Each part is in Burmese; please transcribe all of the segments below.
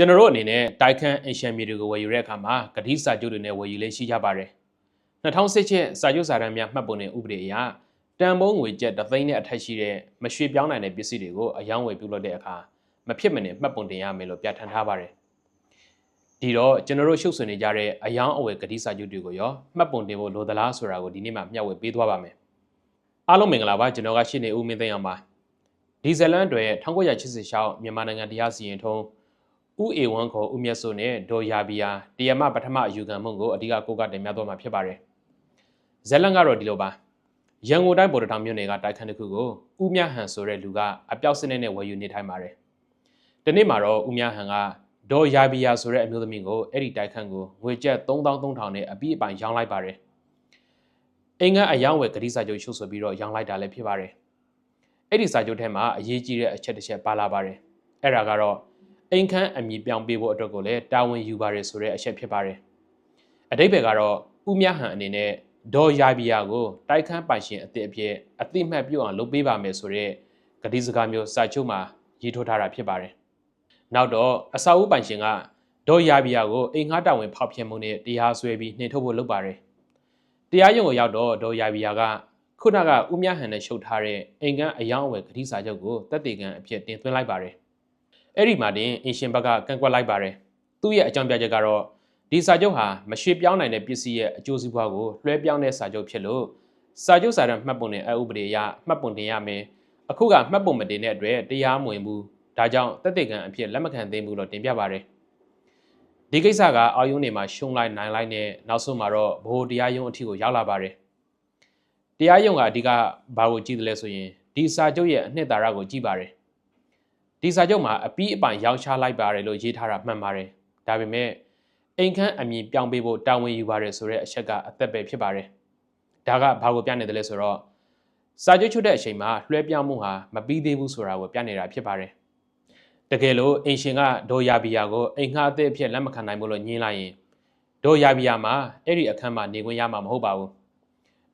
ကျွန်တော်တို့အနေနဲ့တိုက်ခန်းအင်ရှန်မြေတွေကိုဝယ်ယူတဲ့အခါမှာဂတိစာချုပ်တွေနဲ့ဝယ်ယူလေးရှိကြပါတယ်2008စာချုပ်စာတမ်းများမှတ်ပုံတင်ဥပဒေအရတန်ဖိုးငွေကျပ်တစ်သိန်းနဲ့အထက်ရှိတဲ့မရွှေပြောင်းနိုင်တဲ့ပစ္စည်းတွေကိုအယောင်းဝယ်ပြုလုပ်တဲ့အခါမဖြစ်မနေမှတ်ပုံတင်ရမယ်လို့ပြဋ္ဌာန်းထားပါတယ်ဒီတော့ကျွန်တော်တို့ရှုပ်ဆွေနေကြတဲ့အယောင်းအဝယ်ဂတိစာချုပ်တွေကိုရောမှတ်ပုံတင်ဖို့လိုသလားဆိုတာကိုဒီနေ့မှမျှဝေပေးသွားပါမယ်အားလုံးမင်္ဂလာပါကျွန်တော်ကရှင်းနေဦးမင်းသိန်းအောင်ပါဒီဇလန်တွေ1986မြန်မာနိုင်ငံတရားစီရင်ထုံး ဦးအေဝမ်ခေါ်ဦးမြတ်စိုးနဲ့ဒေါ်ယာဘီယာတရမပထမအယူခံမှုကိုအဓိကကိုကတင်ပြသွားမှာဖြစ်ပါတယ်။ဇက်လန်ကတော့ဒီလိုပါ။ရန်ကုန်တိုင်းဗိုလ်တော်မြို့နယ်ကတိုက်ခန်းတစ်ခုကိုဦးမြဟန်ဆိုတဲ့လူကအပြောက်စနစ်နဲ့ဝယ်ယူနေထိုင်ပါတယ်။ဒီနေ့မှာတော့ဦးမြဟန်ကဒေါ်ယာဘီယာဆိုတဲ့အမျိုးသမီးကိုအဲ့ဒီတိုက်ခန်းကိုငွေကျပ်3300နဲ့အပြည့်အပိုင်ရောင်းလိုက်ပါတယ်။အင်္ဂါအယောင်းဝယ်ဂတိစာချုပ်ရှုပ်ဆိုပြီးတော့ရောင်းလိုက်တာလည်းဖြစ်ပါတယ်။အဲ့ဒီစာချုပ်ထဲမှာအရေးကြီးတဲ့အချက်တစ်ချက်ပါလာပါတယ်။အဲ့ဒါကတော့ အိမ်ခန်းအမည်ပြောင်းပေးဖို့အတွက်ကိုလည်းတာဝန်ယူပါရဆိုတဲ့အချက်ဖြစ်ပါတယ်။အတိတ်ဘယ်ကတော့ဥမြဟန်အနေနဲ့ဒေါ်ယာဘီယာကိုတိုက်ခန်းပိုင်ရှင်အသစ်အဖြစ်အသိမှတ်ပြုအောင်လုပ်ပေးပါမယ်ဆိုတဲ့ကတိစကားမျိုးစာချုပ်မှာရေးထိုးထားတာဖြစ်ပါတယ်။နောက်တော့အစာအုပ်ပိုင်ရှင်ကဒေါ်ယာဘီယာကိုအိမ်ငှားတာဝန်ဖောက်ဖျက်မှုနဲ့တရားစွဲပြီးနှင်ထုတ်ဖို့လုပ်ပါတယ်။တရားရုံးကိုရောက်တော့ဒေါ်ယာဘီယာကခုနကဥမြဟန်နဲ့ရှုပ်ထားတဲ့အိမ်ကန်းအယောင်းအဝယ်ဂတိစာချုပ်ကိုတပ်တေကန်အဖြစ်တင်သွင်းလိုက်ပါတယ်။ အဲ့ဒီမှာတင်အင်ရှင်ဘက်ကကန့်ကွက်လိုက်ပါတယ်သူ့ရဲ့အကြောင်းပြချက်ကတော့ဒီစာချုပ်ဟာမရွှေ့ပြောင်းနိုင်တဲ့ပစ္စည်းရဲ့အကျိုးစီးပွားကိုလွှဲပြောင်းတဲ့စာချုပ်ဖြစ်လို့စာချုပ်စာတမ်းမှတ်ပုံတင်အဥပဒေအရမှတ်ပုံတင်ရမယ်အခုကမှတ်ပုံမတင်တဲ့အတွက်တရားမဝင်ဘူးဒါကြောင့်တက်တေကံအဖြစ်လက်မခံသိမ်းဘူးလို့တင်ပြပါတယ်ဒီကိစ္စကအောက်ယုံနေမှာရှုံးလိုက်နိုင်လိုက်နဲ့နောက်ဆုံးမှာတော့ဘိုးတရားရုံးအထိကိုရောက်လာပါတယ်တရားရုံးကအဓိကဘာကိုကြည့်တယ်လဲဆိုရင်ဒီစာချုပ်ရဲ့အနှစ်သာရကိုကြည့်ပါတယ် ဒီစာချုပ်မှာအပီးအပိုင်ရောင်းချလိုက်ပါတယ်လို့ရေးထားတာမှန်ပါတယ်ဒါပေမဲ့အိမ်ခန်းအမည်ပြောင်းပေးဖို့တာဝန်ယူပါတယ်ဆိုတဲ့အချက်ကအသက်ပဲဖြစ်ပါတယ်ဒါကဘာကိုပြနေတယ်လဲဆိုတော့စာချုပ်ချုပ်တဲ့အချိန်မှာလွှဲပြောင်းမှုဟာမပြီးသေးဘူးဆိုတာကိုပြနေတာဖြစ်ပါတယ်တကယ်လို့အင်ရှင်ကဒေါ်ယာဘီယာကိုအိမ်ငှားအသစ်အဖြစ်လက်မခံနိုင်ဘူးလို့ညင်းလိုက်ရင်ဒေါ်ယာဘီယာမှာအဲ့ဒီအခန်းမှာနေခွင့်ရမှာမဟုတ်ပါဘူး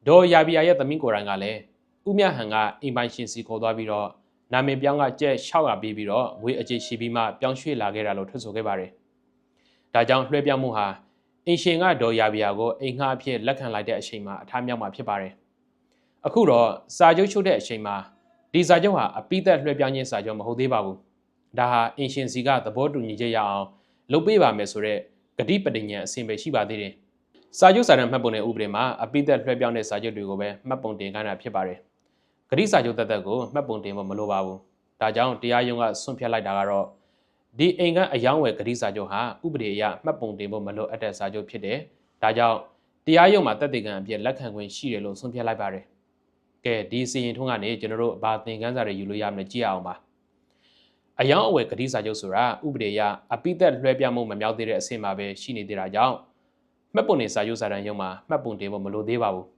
ဒေါ်ယာဘီယာရဲ့သမီးကိုယ်တိုင်ကလည်းဥမြဟန်ကအိမ်ပိုင်ရှင်စီခေါ်သွားပြီးတော့ နာမည်ပြောင်းကကျက်600ပြီးပြီးတော့ငွေအကျိရှိပြီးမှပြောင်းရွှေ့လာခဲ့တာလို့ထွက်ဆိုခဲ့ပါတယ်။ဒါကြောင့်လွှဲပြောင်းမှုဟာအင်ရှင်ကဒေါ်ယာဘီယာကိုအိမ်ငှားအဖြစ်လက်ခံလိုက်တဲ့အချိန်မှာအထားမြောက်မှာဖြစ်ပါတယ်။အခုတော့စာချုပ်ချုပ်တဲ့အချိန်မှာဒီစာချုပ်ဟာအပိသက်လွှဲပြောင်းခြင်းစာချုပ်မဟုတ်သေးပါဘူး။ဒါဟာအင်ရှင်စီကသဘောတူညီချက်ရအောင်လုပ်ပေးပါမယ်ဆိုတော့ဂတိပဋိညာဉ်အဆင့်ပဲရှိပါသေးတယ်။စာချုပ်စာတမ်းမှတ်ပုံတဲ့ဥပဒေမှာအပိသက်လွှဲပြောင်းတဲ့စာချုပ်တွေကိုပဲမှတ်ပုံတင်ခိုင်းတာဖြစ်ပါတယ်။ ဂရိစာချုပ်တက်တက်ကိုမှတ်ပုံတင်ဖို့မလိုပါဘူး။ဒါကြောင့်တရားရုံးကဆွန့်ဖြတ်လိုက်တာကတော့ဒီအိမ်ကအယောင်းဝယ်ဂရိစာချုပ်ဟာဥပဒေအရမှတ်ပုံတင်ဖို့မလိုအပ်တဲ့စာချုပ်ဖြစ်တယ်။ဒါကြောင့်တရားရုံးမှာတက်တေကံအပြည့်လက်ခံခွင့်ရှိတယ်လို့ဆွန့်ဖြတ်လိုက်ပါတယ်။ကဲဒီစီရင်ထုံးကနေကျွန်တော်တို့ဘာသင်ခန်းစာတွေယူလို့ရမလဲကြည့်အောင်ပါ။အယောင်းအဝယ်ဂတိစာချုပ်ဆိုတာဥပဒေအရအပိသက်လွှဲပြောင်းမှုမမြောက်သေးတဲ့အဆင့်မှာပဲရှိနေသေးတာကြောင့်မှတ်ပုံတင်စာချုပ်စာတမ်းရုံးမှာမှတ်ပုံတင်ဖို့မလိုသေးပါဘူး။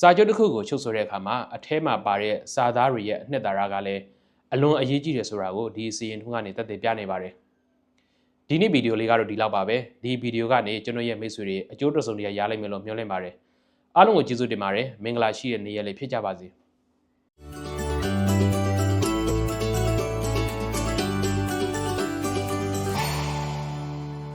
စာချုပ်တစ်ခုကိုချုပ်ဆိုတဲ့အခါမှာအထဲမှာပါတဲ့စာသားတွေရဲ့အနှစ်သာရကလည်းအလွန်အရေးကြီးတယ်ဆိုတာကိုဒီစီရင်ထုံးကနေသက်သေပြနေပါတယ်ဒီနေ့ဗီဒီယိုလေးကတော့ဒီလောက်ပါပဲဒီဗီဒီယိုကနေကျွန်တော်ရဲ့မိတ်ဆွေတွေအကျိုးတစုံတရာရလိမ့်မယ်လို့မျှော်လင့်ပါတယ်အားလုံးကိုကျေးဇူးတင်ပါတယ်မင်္ဂလာရှိတဲ့နေ့ရက်လေးဖြစ်ကြပါစေ